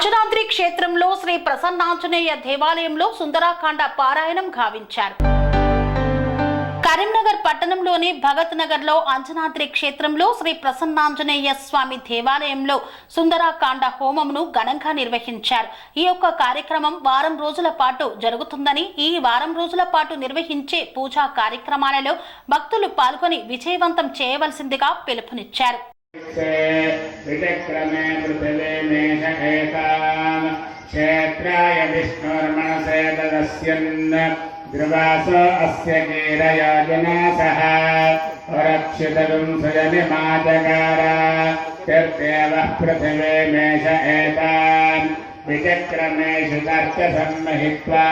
అంజనాద్రి క్షేత్రంలో శ్రీ ప్రసన్నాంజనేయ దేవాలయంలో సుందరాకాండ పారాయణం గావించారు. కరీంనగర్ పట్టణంలోని భగత్ నగర్లో అంజనాద్రి క్షేత్రంలో శ్రీ ప్రసన్నాంజనేయ స్వామి దేవాలయంలో సుందరాకాండ హోమమును ఘనంగా నిర్వహించారు. ఈ యొక్క కార్యక్రమం వారం రోజుల పాటు జరుగుతుందని ఈ వారం రోజుల పాటు నిర్వహించే పూజా కార్యక్రమాలలో భక్తులు పాల్గొని విజయవంతం చేయవలసిందిగా పిలుపునిచ్చారు. विचक्रमे पृथिवे मेष एताम् क्षेत्राय विष्णुर्मणसे ददस्यन् ध्रुवासो अस्य कीरयोजनासः रक्षितरुं सुजनिमाचकार तिर्देवः पृथिवे मेष एतान् विचक्रमेषु तर्कसम्महित्वा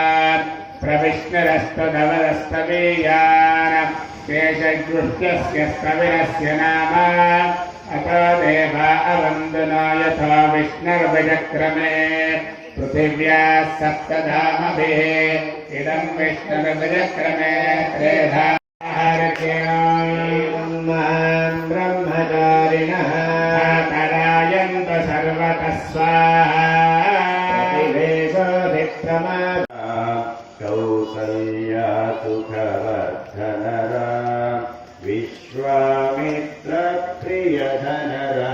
प्रविष्णुरस्तु धवदस्तवीयान् केशगृह्यस्य स्तविरस्य नाम अतो देवा अवन्दनो यथा विष्णुर्विचक्रमे पृथिव्याः सप्तधामभिः इदं विष्णुर्विचक्रमे त्रेधा ब्रह्मचारिणः तरायन्त सर्वतः स्वाहा कौसल्या सुखवर्धनरा विश्वामित्रप्रियधनरा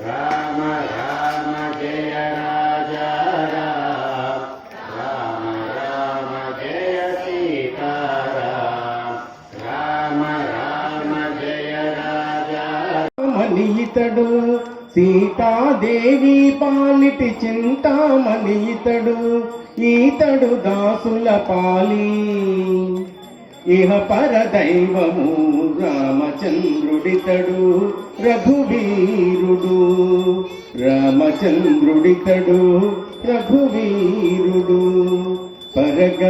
राम राम जय राजा राम राम राम जय सीताराम राम राम जय राजा మని ఇతడు సీతాదేవి పాలిటి చింతామణి ఇతడు ఈతడు దాసుల పాలి ఇహ పర దైవము రామచంద్రుడితడు రఘువీరుడు రామచంద్రుడితడు రఘువీరుడు పరగ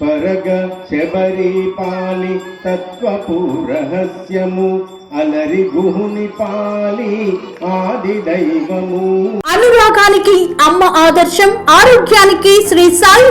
పరగ శబరి పాలి తత్వపు రహస్యము అలరి గుహుని పాలి ఆది దైవము అనురాగానికి అమ్మ ఆదర్శం ఆరోగ్యానికి Shri Sai